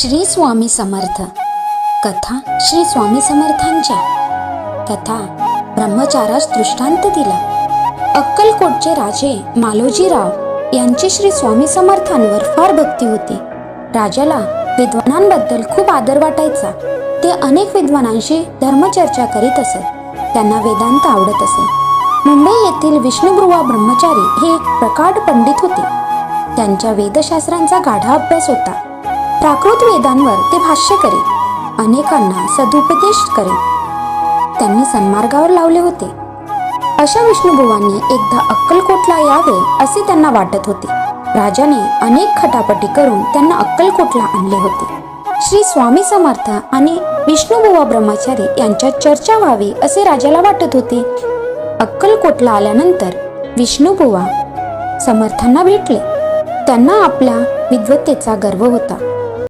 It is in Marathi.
श्री स्वामी समर्थ. कथा श्री स्वामी समर्थांच्या. कथा ब्रह्मचारास दृष्टांत दिला. अक्कलकोटचे राजे मालोजीराव यांची श्री स्वामी समर्थांवर फार भक्ती होती. राजाला विद्वानांबद्दल खूप आदर वाटायचा. ते अनेक विद्वानांशी धर्मचर्चा करीत असत. त्यांना वेदांत आवडत असे. मुंबई येथील विष्णुबुवा ब्रह्मचारी हे एक प्रकाढ पंडित होते. त्यांच्या वेदशास्त्रांचा गाढा अभ्यास होता. प्राकृत वेदांवर ते भाष्य करीत. अनेकांना सदुपदेश करीत. त्यांनी सन्मार्गावर लावले होते. अशा विष्णुबुवांनी एकदा अक्कलकोटला यावे असे त्यांना वाटत होते. राजाने अनेक खटापटी करून त्यांना अक्कलकोटला आणले होते. श्री स्वामी समर्थ आणि विष्णुबुवा ब्रह्मचारी यांच्यात चर्चा व्हावी असे राजाला वाटत होते. अक्कलकोटला आल्यानंतर विष्णुबुवा समर्थांना भेटले. त्यांना आपल्या विद्वत्तेचा गर्व होता.